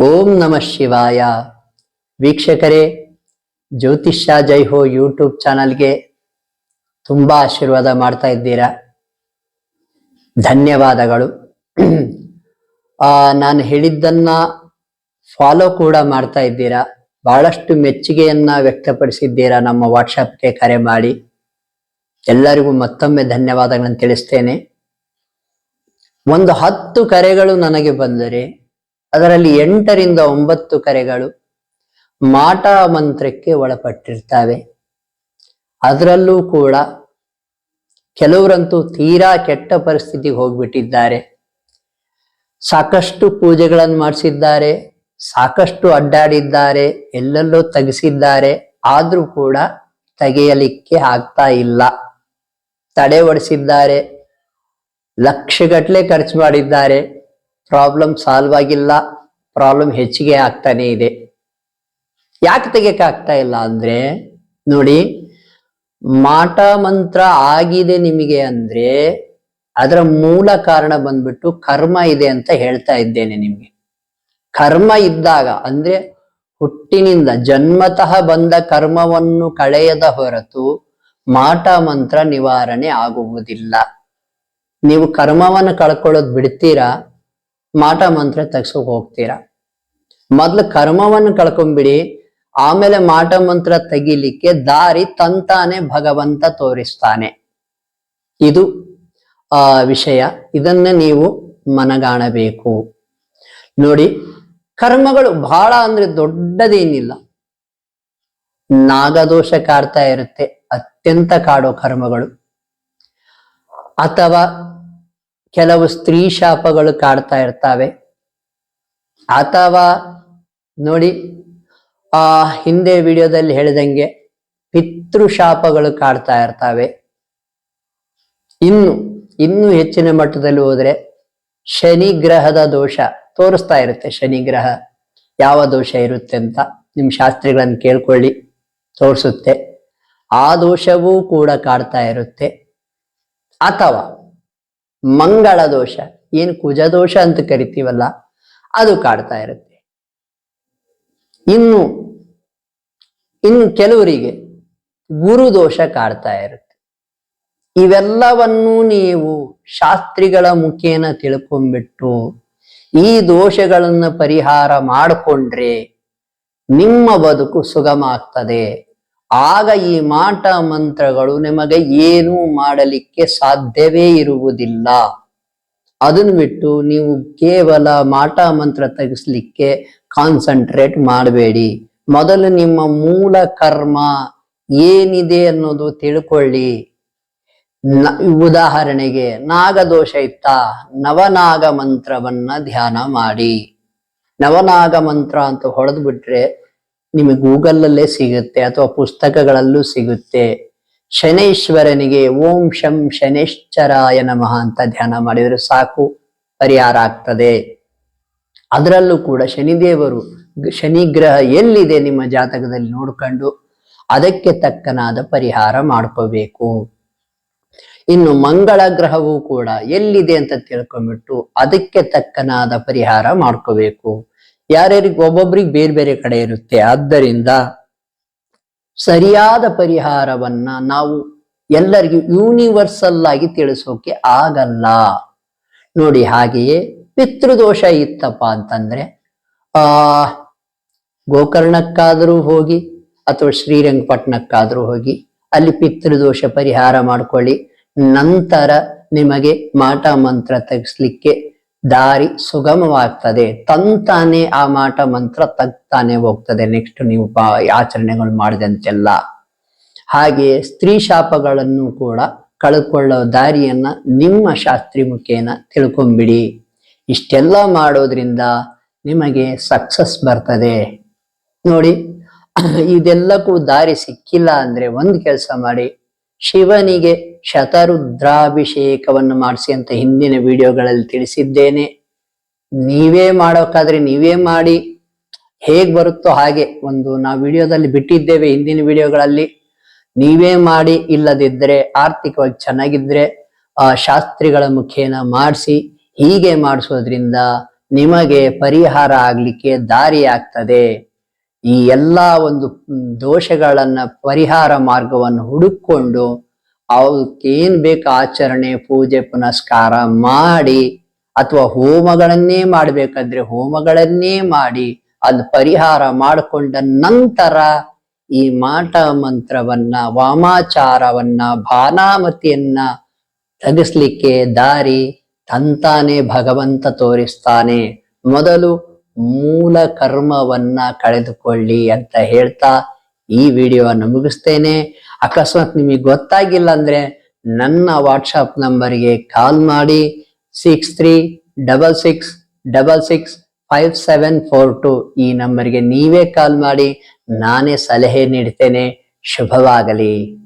ಓಂ ನಮಃ ಶಿವಾಯ. ವೀಕ್ಷಕರೇ ಜ್ಯೋತಿಷ್ಯ ಜೈ ಹೋ ಯೂಟ್ಯೂಬ್ ಚಾನಲ್ಗೆ ತುಂಬಾ ಆಶೀರ್ವಾದ ಮಾಡ್ತಾ ಇದ್ದೀರಾ? ಧನ್ಯವಾದಗಳು. ಆ, ನಾನು ಹೇಳಿದ್ದನ್ನ ಫಾಲೋ ಕೂಡ ಮಾಡ್ತಾ ಇದ್ದೀರಾ? ಬಹಳಷ್ಟು ಮೆಚ್ಚುಗೆಯನ್ನ ವ್ಯಕ್ತಪಡಿಸಿದ್ದೀರಾ ನಮ್ಮ ವಾಟ್ಸಪ್ಗೆ ಕರೆ ಮಾಡಿ? ಎಲ್ಲರಿಗೂ ಮತ್ತೊಮ್ಮೆ ಧನ್ಯವಾದಗಳನ್ನು ತಿಳಿಸ್ತೇನೆ. ಒಂದು ಹತ್ತು ಕರೆಗಳು ನನಗೆ ಬಂದರೆ ಅದರಲ್ಲಿ ಎಂಟರಿಂದ ಒಂಬತ್ತು ಕರೆಗಳು ಮಾಟ ಮಂತ್ರಕ್ಕೆ ಒಳಪಟ್ಟಿರ್ತವೆ. ಅದರಲ್ಲೂ ಕೂಡ ಕೆಲವರಂತೂ ತೀರಾ ಕೆಟ್ಟ ಪರಿಸ್ಥಿತಿಗೆ ಹೋಗ್ಬಿಟ್ಟಿದ್ದಾರೆ. ಸಾಕಷ್ಟು ಪೂಜೆಗಳನ್ನು ಮಾಡಿಸಿದ್ದಾರೆ, ಸಾಕಷ್ಟು ಅಡ್ಡಾಡಿದ್ದಾರೆ, ಎಲ್ಲೆಲ್ಲೋ ತೆಗೆಸಿದ್ದಾರೆ, ಆದರೂ ಕೂಡ ತೆಗೆಯಲಿಕ್ಕೆ ಆಗ್ತಾ ಇಲ್ಲ. ತಡೆ ಒಡಿಸಿದ್ದಾರೆ ಲಕ್ಷಗಟ್ಲೆ ಖರ್ಚು ಮಾಡಿದ್ದಾರೆ. ಪ್ರಾಬ್ಲಮ್ ಸಾಲ್ವ್ ಆಗಿಲ್ಲ ಪ್ರಾಬ್ಲಮ್ ಹೆಚ್ಚಿಗೆ ಆಗ್ತಾನೆ ಇದೆ. ಯಾಕೆ ತೆಗಿಯಕ್ಕೆ ಆಗ್ತಾ ಇಲ್ಲ ಅಂದ್ರೆ, ನೋಡಿ, ಮಾಟ ಮಂತ್ರ ಆಗಿದೆ ನಿಮಗೆ ಅಂದ್ರೆ, ಅದರ ಮೂಲ ಕಾರಣ ಬಂದ್ಬಿಟ್ಟು ಕರ್ಮ ಇದೆ ಅಂತ ಹೇಳ್ತಾ ಇದ್ದೇನೆ ನಿಮ್ಗೆ. ಕರ್ಮ ಇದ್ದಾಗ ಅಂದ್ರೆ, ಹುಟ್ಟಿನಿಂದ ಜನ್ಮತಃ ಬಂದ ಕರ್ಮವನ್ನು ಕಳೆಯದ ಹೊರತು ಮಾಟ ಮಂತ್ರ ನಿವಾರಣೆ ಆಗುವುದಿಲ್ಲ. ನೀವು ಕರ್ಮವನ್ನು ಕಳ್ಕೊಳ್ಳೋದು ಬಿಡ್ತೀರಾ? ಮಾಟ ಮಂತ್ರ ತೆಗ್ಸೋಕ್ ಹೋಗ್ತೀರಾ? ಮೊದ್ಲು ಕರ್ಮವನ್ನು ಕಳ್ಕೊಂಡ್ಬಿಡಿ ಆಮೇಲೆ ಮಾಟ ಮಂತ್ರ ತೆಗಿಲಿಕ್ಕೆ ದಾರಿ ತಂತಾನೆ ಭಗವಂತ ತೋರಿಸ್ತಾನೆ. ಇದು, ಆ, ವಿಷಯ. ಇದನ್ನ ನೀವು ಮನಗಾಣಬೇಕು. ನೋಡಿ, ಕರ್ಮಗಳು ಬಹಳ ಅಂದ್ರೆ ದೊಡ್ಡದೇನಿಲ್ಲ. ನಾಗದೋಷ ಕಾಡ್ತಾ ಇರುತ್ತೆ, ಅತ್ಯಂತ ಕಾಡೋ ಕರ್ಮಗಳು. ಅಥವಾ ಕೆಲವು ಸ್ತ್ರೀ ಶಾಪಗಳು ಕಾಡ್ತಾ ಇರ್ತವೆ. ಅಥವಾ ನೋಡಿ, ಆ ಹಿಂದೆ ವಿಡಿಯೋದಲ್ಲಿ ಹೇಳಿದಂಗೆ ಪಿತೃಶಾಪಗಳು ಕಾಡ್ತಾ ಇರ್ತವೆ. ಇನ್ನು ಇನ್ನು ಹೆಚ್ಚಿನ ಮಟ್ಟದಲ್ಲಿ ಹೋದ್ರೆ ಶನಿ ಗ್ರಹದ ದೋಷ ತೋರಿಸ್ತಾ ಇರುತ್ತೆ. ಶನಿ ಗ್ರಹ ಯಾವ ದೋಷ ಇರುತ್ತೆ ಅಂತ ನಿಮ್ಮ ಶಾಸ್ತ್ರಿಗಳನ್ನು ಕೇಳ್ಕೊಳ್ಳಿ, ತೋರಿಸುತ್ತೆ. ಆ ದೋಷವೂ ಕೂಡ ಕಾಡ್ತಾ ಇರುತ್ತೆ. ಅಥವಾ ಮಂಗಳ ದೋಷ. ಏನು ಕುಜ ದೋಷ ಅಂತ ಕರಿತೀವಲ್ಲ, ಅದು ಕಾಡ್ತಾ ಇರುತ್ತೆ. ಇನ್ನು ಇನ್ನು ಕೆಲವರಿಗೆ ಗುರು ದೋಷ ಕಾಡ್ತಾ ಇರುತ್ತೆ. ಇವೆಲ್ಲವನ್ನೂ ನೀವು ಶಾಸ್ತ್ರಿಗಳ ಮುಖೇನ ತಿಳ್ಕೊಂಡ್ಬಿಟ್ಟು, ಈ ದೋಷಗಳನ್ನು ಪರಿಹಾರ ಮಾಡಿಕೊಂಡ್ರೆ ನಿಮ್ಮ ಬದುಕು ಸುಗಮ ಆಗ್ತದೆ. ಆಗ ಈ ಮಾಟ ಮಂತ್ರಗಳು ನಿಮಗೆ ಏನೂ ಮಾಡಲಿಕ್ಕೆ ಸಾಧ್ಯವೇ ಇರುವುದಿಲ್ಲ. ಅದನ್ನ ಬಿಟ್ಟು ನೀವು ಕೇವಲ ಮಾಟ ಮಂತ್ರ ತೆಗೆಸ್ಲಿಕ್ಕೆ ಕಾನ್ಸಂಟ್ರೇಟ್ ಮಾಡಬೇಡಿ. ಮೊದಲು ನಿಮ್ಮ ಮೂಲ ಕರ್ಮ ಏನಿದೆ ಅನ್ನೋದು ತಿಳ್ಕೊಳ್ಳಿ. ಉದಾಹರಣೆಗೆ ನಾಗದೋಷ ಇತ್ತ? ನವನಾಗ ಮಂತ್ರವನ್ನ ಧ್ಯಾನ ಮಾಡಿ. ನವನಾಗ ಮಂತ್ರ ಅಂತ ಹೊಡೆದು ಬಿಟ್ರೆ ನಿಮಗೆ ಗೂಗಲ್ ಅಲ್ಲೇ ಸಿಗುತ್ತೆ ಅಥವಾ ಪುಸ್ತಕಗಳಲ್ಲೂ ಸಿಗುತ್ತೆ. ಶನೈಶ್ವರನಿಗೆ ಓಂ ಶಂ ಶನೇಶ್ವರಾಯ ನಮಃ ಅಂತ ಧ್ಯಾನ ಮಾಡಿದ್ರೆ ಸಾಕು, ಪರಿಹಾರ ಆಗ್ತದೆ. ಅದರಲ್ಲೂ ಕೂಡ ಶನಿದೇವರು ಶನಿಗ್ರಹ ಶನಿ ಗ್ರಹ ಎಲ್ಲಿದೆ ನಿಮ್ಮ ಜಾತಕದಲ್ಲಿ ನೋಡ್ಕೊಂಡು ಅದಕ್ಕೆ ತಕ್ಕನಾದ ಪರಿಹಾರ ಮಾಡ್ಕೋಬೇಕು. ಇನ್ನು ಮಂಗಳ ಗ್ರಹವೂ ಕೂಡ ಎಲ್ಲಿದೆ ಅಂತ ತಿಳ್ಕೊಂಡ್ಬಿಟ್ಟು ಅದಕ್ಕೆ ತಕ್ಕನಾದ ಪರಿಹಾರ ಮಾಡ್ಕೋಬೇಕು. ಯಾರ್ಯಾರಿಗೆ ಒಬ್ಬೊಬ್ರಿಗೆ ಬೇರೆ ಬೇರೆ ಕಡೆ ಇರುತ್ತೆ. ಆದ್ದರಿಂದ ಸರಿಯಾದ ಪರಿಹಾರವನ್ನ ನಾವು ಎಲ್ಲರಿಗೂ ಯೂನಿವರ್ಸಲ್ ಆಗಿ ತಿಳಿಸೋಕೆ ಆಗಲ್ಲ. ನೋಡಿ ಹಾಗೆಯೇ ಪಿತೃದೋಷ ಇತ್ತಪ್ಪ ಅಂತಂದ್ರೆ, ಆ, ಗೋಕರ್ಣಕ್ಕಾದರೂ ಹೋಗಿ ಅಥವಾ ಶ್ರೀರಂಗಪಟ್ಟಣಕ್ಕಾದರೂ ಹೋಗಿ ಅಲ್ಲಿ ಪಿತೃದೋಷ ಪರಿಹಾರ ಮಾಡ್ಕೊಳ್ಳಿ. ನಂತರ ನಿಮಗೆ ಮಾಟ ಮಂತ್ರ ತೆಗಿಸ್ಲಿಕ್ಕೆ ದಾರಿ ಸುಗಮವಾಗ್ತದೆ. ತಂತಾನೆ ಆ ಮಾಟ ಮಂತ್ರ ತಗ್ತಾನೆ ಹೋಗ್ತದೆ. ನೆಕ್ಸ್ಟ್ ನೀವು ಆಚರಣೆಗಳು ಮಾಡಿದಂತೆಲ್ಲ. ಹಾಗೆ ಸ್ತ್ರೀ ಶಾಪಗಳನ್ನು ಕೂಡ ಕಳ್ಕೊಳ್ಳೋ ದಾರಿಯನ್ನ ನಿಮ್ಮ ಶಾಸ್ತ್ರಿ ಮುಖೇನ ತಿಳ್ಕೊಂಬಿಡಿ. ಇಷ್ಟೆಲ್ಲ ಮಾಡೋದ್ರಿಂದ ನಿಮಗೆ ಸಕ್ಸಸ್ ಬರ್ತದೆ. ನೋಡಿ, ಇದೆಲ್ಲಕ್ಕೂ ದಾರಿ ಸಿಕ್ಕಿಲ್ಲ ಅಂದ್ರೆ ಒಂದು ಕೆಲಸ ಮಾಡಿ. ಶಿವನಿಗೆ ಶತರುದ್ರಾಭಿಷೇಕವನ್ನು ಮಾಡಿಸಿ ಅಂತ ಹಿಂದಿನ ವಿಡಿಯೋಗಳಲ್ಲಿ ತಿಳಿಸಿದ್ದೇನೆ. ನೀವೇ ಮಾಡೋಕ್ಕಾದ್ರೆ ನೀವೇ ಮಾಡಿ. ಹೇಗ್ ಬರುತ್ತೋ ಹಾಗೆ ಒಂದು ನಾವು ವಿಡಿಯೋದಲ್ಲಿ ಬಿಟ್ಟಿದ್ದೇವೆ ಹಿಂದಿನ ವಿಡಿಯೋಗಳಲ್ಲಿ. ನೀವೇ ಮಾಡಿ ಇಲ್ಲದಿದ್ದರೆ ಆರ್ಥಿಕವಾಗಿ ಚೆನ್ನಾಗಿದ್ರೆ ಆ ಶಾಸ್ತ್ರಿಗಳ ಮುಖೇನ ಮಾಡಿಸಿ, ಹೀಗೆ ಮಾಡಿಸೋದ್ರಿಂದ ನಿಮಗೆ ಪರಿಹಾರ ಆಗ್ಲಿಕ್ಕೆ ದಾರಿ ಆಗ್ತದೆ ಈ ಎಲ್ಲಾ ಒಂದು ದೋಷಗಳನ್ನು ಪರಿಹಾರ ಮಾರ್ಗವನ್ನು ಹುಡುಕೊಂಡು ಅವಕ್ಕೆ ಏನ್ ಬೇಕು ಆಚರಣೆ, ಪೂಜೆ, ಪುನಸ್ಕಾರ ಮಾಡಿ ಅಥವಾ ಹೋಮಗಳನ್ನೇ ಮಾಡ್ಬೇಕಂದ್ರೆ ಹೋಮಗಳನ್ನೇ ಮಾಡಿ ಅದು ಪರಿಹಾರ ಮಾಡಿಕೊಂಡ ನಂತರ ಈ ಮಾಟ ಮಂತ್ರವನ್ನ, ವಾಮಾಚಾರವನ್ನ ಭಾನಾಮತಿಯನ್ನ ತಗಿಸ್ಲಿಕ್ಕೆ ದಾರಿ ತಂತಾನೆ ಭಗವಂತ ತೋರಿಸ್ತಾನೆ. ಮೊದಲು ಮೂಲ ಕರ್ಮವನ್ನ ಕಳೆದುಕೊಳ್ಳಿ ಅಂತ ಹೇಳ್ತಾ ಈ ವಿಡಿಯೋವನ್ನು ಮುಗಿಸ್ತೇನೆ. ಅಕಸ್ಮಾತ್ ನಿಮಗೆ ಗೊತ್ತಾಗಿಲ್ಲ ಅಂದ್ರೆ ನನ್ನ ವಾಟ್ಸಪ್ ನಂಬರ್ಗೆ ಕಾಲ್ ಮಾಡಿ. Six three double six double six five seven four two ಈ ನಂಬರ್ಗೆ ನೀವೇ ಕಾಲ್ ಮಾಡಿ. ನಾನೇ ಸಲಹೆ ನೀಡ್ತೇನೆ. ಶುಭವಾಗಲಿ.